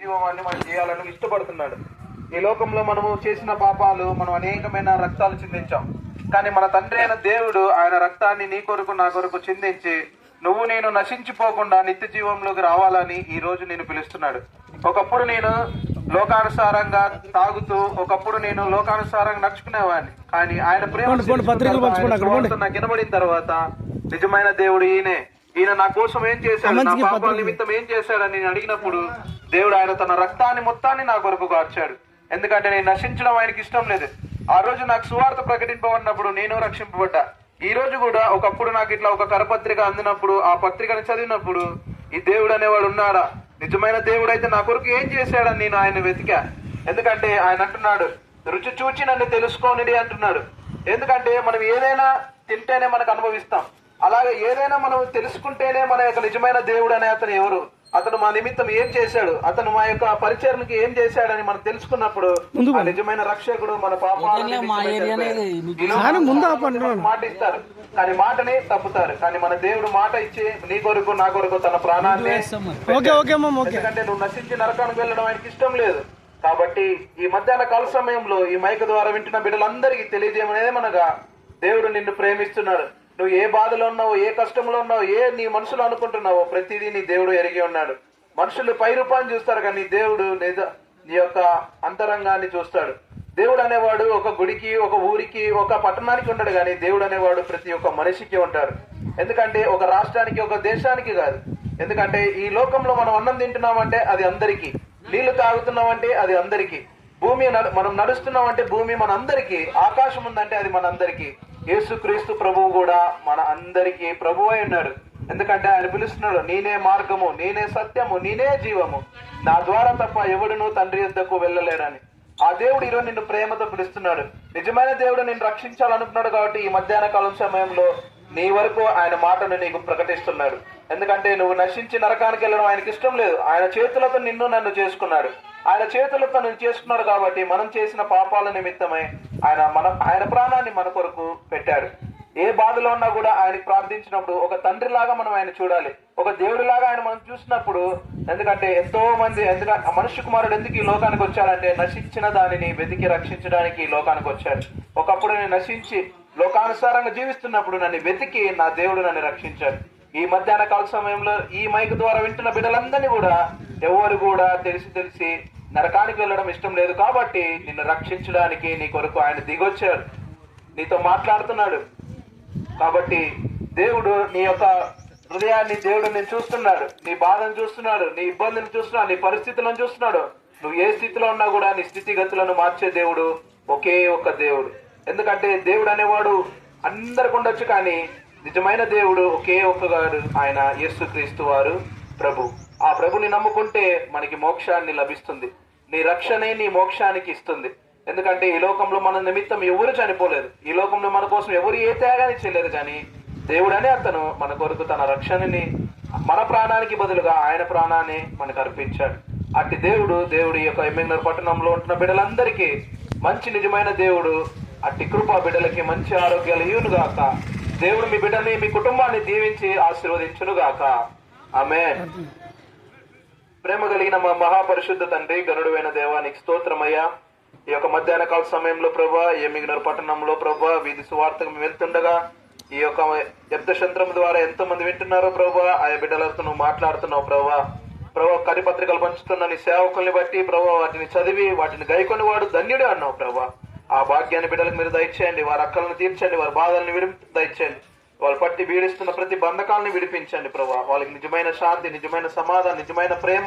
జీవాన్ని మనం చేయాలని ఇష్టపడుతున్నాడు. ఈ లోకంలో మనము చేసిన పాపాలు మనం అనేకమైన రక్తాలు చిందించాం. కానీ మన తండ్రి అయిన దేవుడు ఆయన రక్తాన్ని నీ కొరకు నా కొరకు చిందించి నువ్వు నేను నశించిపోకుండా నిత్య జీవంలోకి రావాలని ఈ రోజు నేను పిలుస్తున్నాడు. ఒకప్పుడు నేను లోకానుసారంగా తాగుతూ ఒకప్పుడు నేను లోకానుసారంగా నడుచుకునేవాడిని. కానీ ఆయన ప్రేమ నాకు వినబడిన తర్వాత నిజమైన దేవుడు ఈయనే. ఈయన నా కోసం ఏం చేశాడు? నా పాపాల. నిమిత్తం ఏం చేశాడని నేను అడిగినప్పుడు దేవుడు ఆయన తన రక్తాన్ని మొత్తాన్ని నా కొరకు గార్చాడు. ఎందుకంటే నేను నశించడం ఆయనకి ఇష్టం లేదు. ఆ రోజు నాకు సువార్త ప్రకటింపబడినప్పుడు నేను రక్షింపబడ్డా. ఈ రోజు కూడా ఒకప్పుడు నాకు ఇట్లా ఒక కరపత్రిక అందినప్పుడు ఆ పత్రికను చదివినప్పుడు ఈ దేవుడు అనేవాడు ఉన్నాడా? నిజమైన దేవుడు అయితే నా కొరకు ఏం చేశాడని నేను ఆయన వెతికా. ఎందుకంటే ఆయన అంటున్నాడు రుచి చూచి నన్ను తెలుసుకోనిడి అంటున్నాడు. ఎందుకంటే మనం ఏదైనా తింటేనే మనకు అనుభవిస్తాం. అలాగే ఏదైనా మనం తెలుసుకుంటేనే మన యొక్క నిజమైన దేవుడు అనే అతను ఎవరు? అతను మా నిమిత్తం ఏం చేశాడు? అతను మా యొక్క పరిచయానికి ఏం చేశాడని మనం తెలుసుకున్నప్పుడు నిజమైన రక్షకుడు మన పాపాల మాట ఇస్తారు. కానీ మాటని తప్పుతారు. కానీ మన దేవుడు మాట ఇచ్చి నీ కొరకు నా కొరకు తన ప్రాణాన్ని ఓకే ఓకే అమ్మ ఓకే. ఎందుకంటే నువ్వు నశించి నరకానికి వెళ్ళడం ఆయనకి ఇష్టం లేదు. కాబట్టి ఈ మధ్యాహ్న కాల సమయంలో ఈ మైక్ ద్వారా వింటున్న బిడ్డలందరికీ తెలియజేయమనేది మనగా దేవుడు నిన్ను ప్రేమిస్తున్నాడు. నువ్వు ఏ బాధలో ఉన్నావో ఏ కష్టంలో ఉన్నావో ఏ నీ మనసులో అనుకుంటున్నావో ప్రతిదీ నీ దేవుడు ఎరిగి ఉన్నాడు. మనుషులు పై రూపాన్ని చూస్తారు కానీ దేవుడు నిజ నీ యొక్క అంతరంగాన్ని చూస్తాడు. దేవుడు అనేవాడు ఒక గుడికి ఒక ఊరికి ఒక పట్టణానికి ఉండడు కానీ దేవుడు అనేవాడు ప్రతి ఒక్క మనిషికి ఉంటాడు. ఎందుకంటే ఒక రాష్ట్రానికి ఒక దేశానికి కాదు. ఎందుకంటే ఈ లోకంలో మనం అన్నం తింటున్నామంటే అది అందరికీ. నీళ్ళు తాగుతున్నామంటే అది అందరికీ. భూమి నడు- మనం నడుస్తున్నామంటే భూమి మన అందరికీ ఆకాశం ఉందంటే అది మన అందరికీ యేసుక్రీస్తు ప్రభువు కూడా మన అందరికీ ప్రభు అయి ఉన్నాడు. ఎందుకంటే ఆయన పిలుస్తున్నాడు నేనే మార్గము నేనే సత్యము నేనే జీవము. నా ద్వారా తప్ప ఎవడును తండ్రి యొద్దకు వెళ్ళలేడని. ఆ దేవుడు ఈరోజు నిన్ను ప్రేమతో పిలుస్తున్నాడు. నిజమైన దేవుడు నిన్ను రక్షించాలనుకున్నాడు కాబట్టి ఈ మధ్యాహ్న కాలం సమయంలో నీ వరకు ఆయన మాటను నీకు ప్రకటిస్తున్నాడు. ఎందుకంటే నువ్వు నశించి నరకానికి వెళ్ళడం ఆయనకి ఇష్టం లేదు. ఆయన చేతులతో నిన్ను నన్ను చేసుకున్నాడు. ఆయన చేతులతో నిన్ను చేసుకున్నాడు కాబట్టి మనం చేసిన పాపాల నిమిత్తమై ఆయన మన ఆయన ప్రాణాన్ని మన పెట్టాడు ఏ బాధలో ఉన్నా కూడా ఆయనకి ప్రార్థించినప్పుడు ఒక తండ్రి లాగా మనం ఆయన చూడాలి. ఒక దేవుడి లాగా ఆయన మనం చూసినప్పుడు ఎందుకంటే ఎంతో మంది ఎందుకంటే మనుష్య కుమారుడు ఎందుకు ఈ లోకానికి వచ్చాడంటే నశించిన దానిని వెతికి రక్షించడానికి ఈ లోకానికి వచ్చాడు. ఒకప్పుడు నేను నశించి లోకానుసారంగా జీవిస్తున్నప్పుడు నన్ను వెతికి నా దేవుడు నన్ను రక్షించాడు. ఈ మధ్యాహ్న కాల సమయంలో ఈ మైక్ ద్వారా వింటున్న బిడ్డలందరినీ కూడా ఎవరు కూడా తెలిసి తెలిసి నరకానికి వెళ్ళడం ఇష్టం లేదు కాబట్టి నిన్ను రక్షించడానికి నీ కొరకు ఆయన దిగొచ్చాడు. నీతో మాట్లాడుతున్నాడు. కాబట్టి దేవుడు నీ యొక్క హృదయాన్ని దేవుడు నేను చూస్తున్నాడు. నీ బాధను చూస్తున్నాడు. నీ ఇబ్బందిని చూస్తున్నాడు. నీ పరిస్థితులను చూస్తున్నాడు. నువ్వు ఏ స్థితిలో ఉన్నా కూడా నీ స్థితిగతులను మార్చే దేవుడు ఒకే ఒక్క దేవుడు. ఎందుకంటే దేవుడు అనేవాడు అందరికి ఉండొచ్చు కానీ నిజమైన దేవుడు ఒకే ఒక్కగాడు ఆయన యేసుక్రీస్తు వారు ప్రభు. ఆ ప్రభుని నమ్ముకుంటే మనకి మోక్షాన్ని లభిస్తుంది. నీ రక్షణే నీ మోక్షానికి ఇస్తుంది. ఎందుకంటే ఈ లోకంలో మన నిమిత్తం ఎవరు చనిపోలేదు. ఈ లోకంలో మన కోసం ఎవరు ఏ త్యాగాన్ని చేయలేదు కానీ దేవుడనే అతను మన కొరకు తన రక్షణని మన ప్రాణానికి బదులుగా ఆయన ప్రాణాన్ని మనకు అర్పించాడు. అట్టి దేవుడు దేవుడి యొక్క ఎమ్మెగ్నర్ పట్టణంలో ఉంటున్న బిడ్డలందరికీ మంచి నిజమైన దేవుడు అట్టి కృప బిడ్డలకి మంచి ఆరోగ్యాలు ఇవ్వను గాక దేవుడు మీ బిడ్డని మీ కుటుంబాన్ని దీవించి ఆశీర్వదించును గాక ఆమె ప్రేమ కలిగిన మా మహాపరిశుద్ధ తండ్రి గరుడువైన దేవానికి స్తోత్రమయ్యా. ఈ యొక్క మధ్యాహ్న కాల సమయంలో ప్రభా ఎమ్మిగినరు పట్టణంలో ప్రభా వీధి సువార్తకు మేము వెళ్తుండగా ఈ యొక్క శబ్దశంత్రం ద్వారా ఎంతో మంది వింటున్నారో ప్రభా ఆయా బిడ్డలతో నువ్వు మాట్లాడుతున్నావు ప్రభా. ప్రభా కరిపత్రికలు పంచుతున్న నీ సేవకుల్ని బట్టి ప్రభా వాటిని చదివి వాటిని గైకొని వాడు ధన్యుడు అన్నావు ప్రభా. ఆ భాగ్యాన్ని బిడ్డలకు మీరు దయచేయండి వారి అక్కలను తీర్చండి వారి బాధల్ని విడి దయచేయండి. వాళ్ళు పట్టి పీడిస్తున్న ప్రతి బంధకాలను విడిపించండి ప్రభా. వాళ్ళకి నిజమైన శాంతి నిజమైన సమాధానం నిజమైన ప్రేమ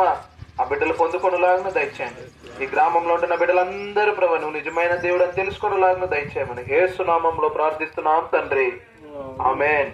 ఆ బిడ్డలు పొందుకొనలాగా దయచేయండి. ఈ గ్రామంలో ఉంటున్న బిడ్డలందరూ ప్రభా నువ్వు నిజమైన దేవుడు అని తెలుసుకునేలాగా దయచేయమని ఏ సునామంలో ప్రార్థిస్తున్నాం తండ్రి. ఆమెన్.